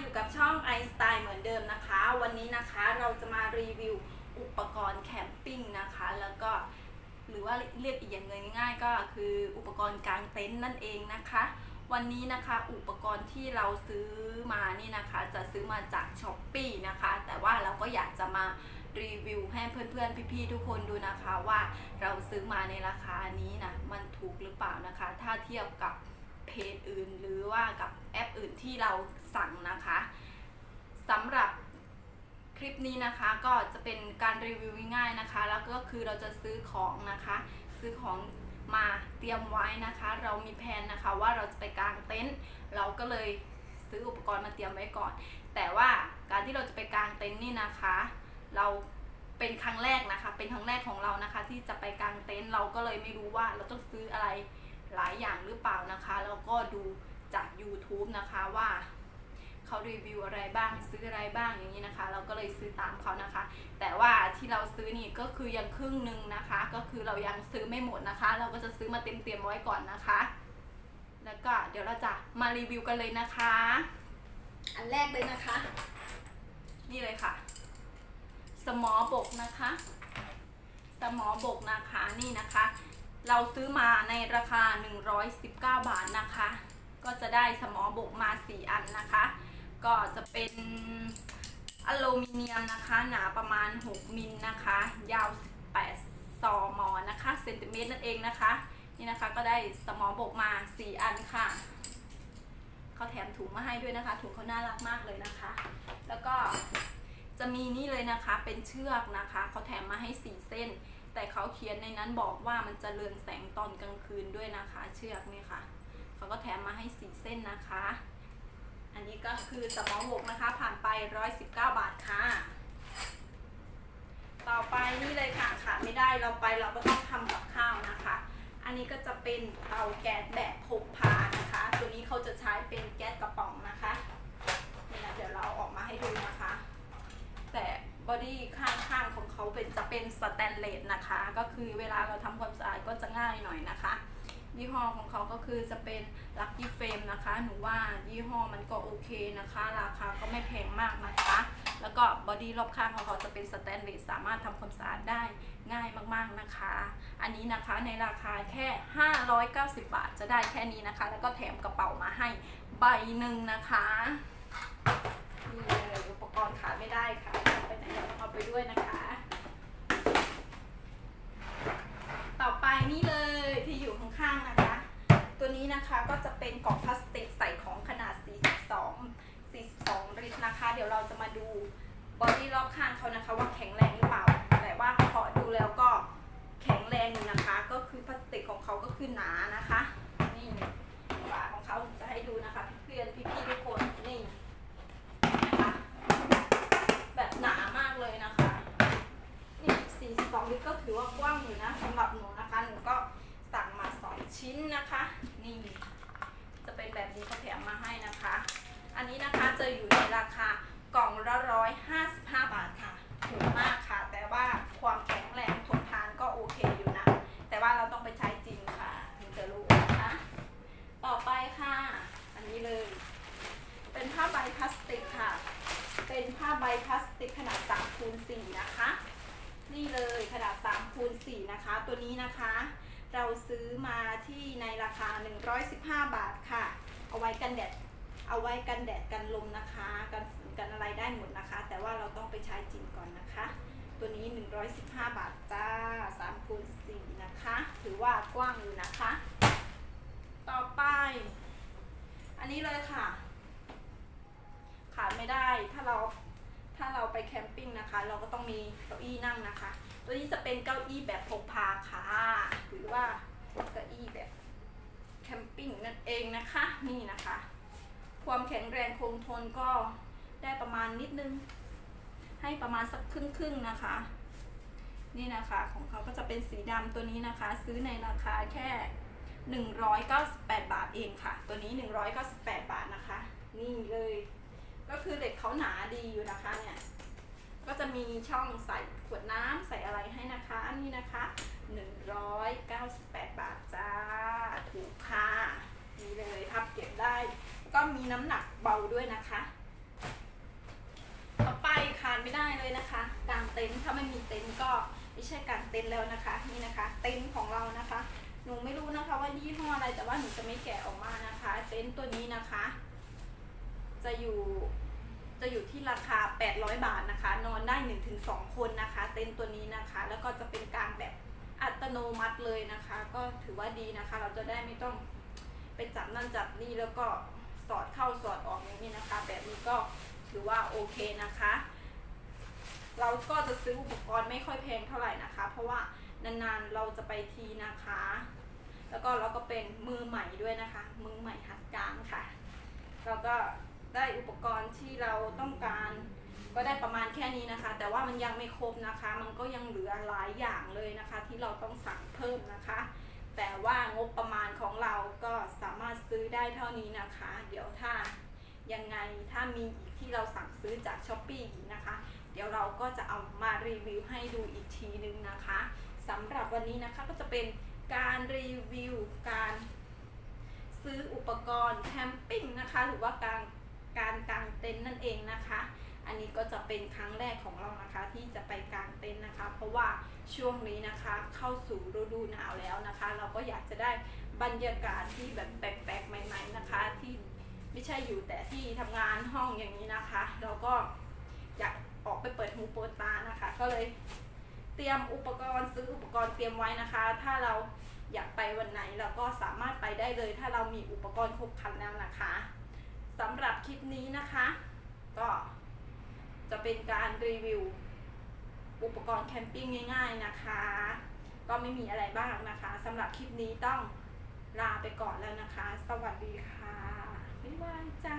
อยู่กับช่องไอสไตล์เหมือนเดิมนะคะ วันนี้นะคะเราจะมารีวิวอุปกรณ์แคมปิ้งนะคะ แล้วก็หรือว่าเรียกอีกอย่างง่ายๆ ก็คืออุปกรณ์กางเต็นท์นั่นเองนะคะ วันนี้นะคะอุปกรณ์ที่เราซื้อมานี่นะคะ จะซื้อมาจากช้อปปีนะคะ แต่ว่าเราก็อยากจะมารีวิวให้เพื่อนๆ พี่ๆ ทุกคนดูนะคะว่าเราซื้อมาในราคานี้นะมันถูกหรือเปล่านะคะ ถ้าเทียบกับ เพจอื่น หรือว่ากับแอปอื่นที่เราสั่งนะคะสำหรับคลิปนี้นะคะก็จะเป็นการรีวิวง่ายๆนะคะ แล้วก็คือเราจะซื้อของนะคะ ซื้อของมาเตรียมไว้นะคะ เรามีแผนนะคะว่าเราจะไปกางเต็นท์เราก็เลยซื้ออุปกรณ์มาเตรียมไว้ก่อน แต่ว่าการที่เราจะไปกางเต็นท์นี่นะคะ เราเป็นครั้งแรกนะคะ เป็นครั้งแรกของเรานะคะ ที่จะไปกางเต็นท์เราก็เลยไม่รู้ว่าเราต้องซื้ออะไร หลายอย่างหรือเปล่านะคะ แล้วก็ดูจาก YouTube นะคะว่าเขารีวิวอะไรบ้างซื้ออะไรบ้างอย่างนี้นะคะ เราก็เลยซื้อตามเขานะคะ แต่ว่าที่เราซื้อนี่ก็คือยังครึ่งหนึ่งนะคะ ก็คือเรายังซื้อไม่หมดนะคะ เราก็จะซื้อมาเต็มเตรียมไว้ก่อนนะคะ แล้วก็เดี๋ยวเราจะมารีวิวกันเลยนะคะ อันแรกเลยนะคะ นี่เลยค่ะ สมอบกนะคะ สมอบกนะคะนี่นะคะ เราซื้อมาในราคา 119 บาทนะคะ ก็จะได้สมอบกมา 4 อันนะคะ ก็จะเป็นอลูมิเนียมนะคะ หนาประมาณ 6 มิลนะคะ ยาว 18ซอมอนะคะเซนติเมตรนั่นเองนะคะ นี่นะคะก็ได้สมอบกมา 4 อันค่ะเขาแถมถุงมาให้ด้วยนะคะ ถุงเขาน่ารักมากเลยนะคะ แล้วก็จะมีนี่เลยนะคะเป็นเชือกนะคะเขาแถมมาให้ 4 เส้น แต่เขาเขียนในนั้นบอกว่ามันจะเรืองแสงตอนกลางคืนด้วยนะคะ เชือกนี่ค่ะ เขาก็แถมมาให้4เส้นนะคะ อันนี้ก็คือสมองบกนะคะ ผ่านไป 119 บาทค่ะ ต่อไปนี่เลยค่ะขาดไม่ได้เราไปเราก็ต้องทำกับข้าวนะคะ อันนี้ก็จะเป็นเตาแก๊สแบบพกพานะคะ ตัวนี้เขาจะใช้เป็นแก๊สกระป๋องนะคะนี่นะเดี๋ยวเราออกมาให้ดูนะคะ แต่บอดี้ข้างๆของเขาเป็นจะเป็นสแตนเลสนะ คะ ก็คือเวลาเราทำความสะอาดก็จะง่ายหน่อยนะคะ ยี่ห้อของเขาก็คือจะเป็น Lucky Frame นะคะ หนูว่ายี่ห้อมันก็โอเคนะคะ ราคาก็ไม่แพงมากนะคะ แล้วก็บอดี้รอบข้างของเขาจะเป็นสแตนเลสสามารถทำความสะอาดได้ง่ายมากๆนะคะ อันนี้นะคะในราคาแค่ 590 บาทจะได้แค่นี้นะคะ แล้วก็แถมกระเป๋ามาให้ใบหนึ่งนะคะนี่เลยอุปกรณ์ขาดไม่ได้ค่ะไปไหนเราต้องเอาไปด้วยนะคะ ต่อไปนี่เลยที่อยู่ข้างๆนะคะ ตัว นะคะก็จะเป็นกล่องพลาสติกใส่ของขนาด 42 42 ลิตรนะคะ เดี๋ยวเราจะมาดูบอดี้รอบข้างเขานะคะ ว่าแข็งแรงหรือเปล่า แต่ว่าพอดูแล้วก็แข็งแรงอยู่นะคะ ก็คือพลาสติกของเขาก็คือหนานะคะ นี่ฝาของเขาจะให้ดูนะคะเพื่อนพี่ๆทุกคนนี่นะคะแบบหนามากเลยนะคะนี่42ลิตรก็ถือว่ากว้างอยู่นะสำหรับหนูนะคะหนูก็สั่งมา 2 ชิ้นนะคะ นี่จะเป็นแบบนี้เขาแถมมาให้นะคะ อันนี้นะคะจะอยู่ในราคากล่องละ155บาทค่ะถูกมากค่ะ แต่ว่าความแข็งแรงทนทานก็โอเคอยู่นะ แต่ว่าเราต้องไปใช้จริงค่ะถึงจะรู้นะคะ ต่อไปค่ะ อันนี้เลย เป็นผ้าใบพลาสติกค่ะ เป็นผ้าใบพลาสติกขนาด3คูณ4นะคะ นี่เลยขนาด3คูณ4นะคะ ตัวนี้นะคะ เราซื้อมาที่ในราคา 115 บาทค่ะ เอาไว้กันแดด เอาไว้กันแดดกันลมนะคะ กันฝนกันอะไรได้หมดนะคะ แต่ว่าเราต้องไปใช้จริงก่อนนะคะ ตัวนี้ 115 บาทจ้า3คูณ4นะคะ ถือว่ากว้างอยู่นะคะ ต่อไป อันนี้เลยค่ะ ขาดไม่ได้ ถ้าเรา ถ้าเราไปแคมปิ้งนะคะ เราก็ต้องมีเก้าอี้นั่งนะคะ ตัวนี้จะเป็นเก้าอี้แบบพกพาค่ะหรือว่าเก้าอี้แบบ แคมปิ้งนั่นเองนะคะนี่นะคะ ความแข็งแรงคงทนก็ได้ประมาณนิดนึง ให้ประมาณสักครึ่งครึ่งๆนะคะ นี่นะคะของเขาก็จะเป็นสีดำตัวนี้นะคะ ซื้อในราคาแค่ 198 บาทเองค่ะ ตัวนี้ 198 บาทนะคะ นี่เลย ก็คือเหล็กเขาหนาดีอยู่นะคะเนี่ยก็จะมีช่องใส่ขวดน้ำใส่อะไรให้นะคะอันนี้นะคะ 198 บาทจ้า ถูกค่ะ นี่เลยพับเก็บได้ ก็ มีน้ำหนักเบาด้วยนะคะ ต่อไปขาดไม่ได้เลยนะคะกางเต็นท์ถ้าไม่มีเต็นท์ก็ไม่ใช่กางเต็นท์แล้วนะคะ นี่นะคะ เต็นท์ของเรานะคะ หนูไม่รู้นะคะว่ายี่ห้ออะไรแต่ว่าหนูจะไม่แกะออกมานะคะ เต็นท์ตัวนี้นะคะ จะอยู่จะอยู่ที่ราคา 800 บาทนะคะ นอนได้ 1-2 คนนะคะ เต็นท์ตัวนี้นะคะ แล้วก็จะเป็นการแบบอัตโนมัติเลยนะคะ ก็ถือว่าดีนะคะ เราจะได้ไม่ต้องไปจับนั่นจับนี่แล้วก็ สอดเข้าสอดออกอย่างนี้นะคะ แบบนี้ก็ถือว่าโอเคนะคะ เราก็จะซื้ออุปกรณ์ไม่ค่อยแพงเท่าไหร่นะคะ เพราะว่านานๆเราจะไปทีนะคะ แล้วก็เราก็เป็นมือใหม่ด้วยนะคะ มือใหม่หัดกลางค่ะ เราก็ได้อุปกรณ์ที่เราต้องการก็ได้ประมาณแค่นี้นะคะ แต่ว่ามันยังไม่ครบนะคะ มันก็ยังเหลือหลายอย่างเลยนะคะ ที่เราต้องสั่งเพิ่มนะคะ แต่ว่างบประมาณของเราก็ส เท่านี้นะคะ เดี๋ยวถ้ายังไงถ้ามีอีกที่เราสั่งซื้อจากช้อปปีอีกนะคะ เดี๋ยวเราก็จะเอามารีวิวให้ดูอีกทีนึงนะคะสำหรับวันนี้นะคะก็จะเป็นการรีวิวการซื้ออุปกรณ์แคมปิ้งนะคะ หรือว่าการการกางเต็นท์นั่นเองนะคะ อันนี้ก็จะเป็นครั้งแรกของเรานะคะ ที่จะไปกางเต็นท์นะคะ เพราะว่า ช่วงนี้นะคะเข้าสู่ฤดูหนาวแล้วนะคะ เราก็อยากจะได้บรรยากาศที่แบบแปลกๆใหม่ ๆนะคะ ที่ไม่ใช่อยู่แต่ที่ทำงานห้องอย่างนี้นะคะ เราก็อยากออกไปเปิดหูเปิดตานะคะ ก็เลยเตรียมอุปกรณ์ซื้ออุปกรณ์เตรียมไว้นะคะ ถ้าเราอยากไปวันไหนเราก็สามารถไปได้เลย ถ้าเรามีอุปกรณ์ครบครันแล้วนะคะสำหรับคลิปนี้นะคะ ก็จะเป็นการรีวิว อุปกรณ์แคมปิ้งง่าย ๆนะคะ ก็ไม่มีอะไรบ้างนะคะสำหรับคลิปนี้ต้องลาไปก่อนแล้วนะคะ สวัสดีค่ะ บ๊ายบายจ้า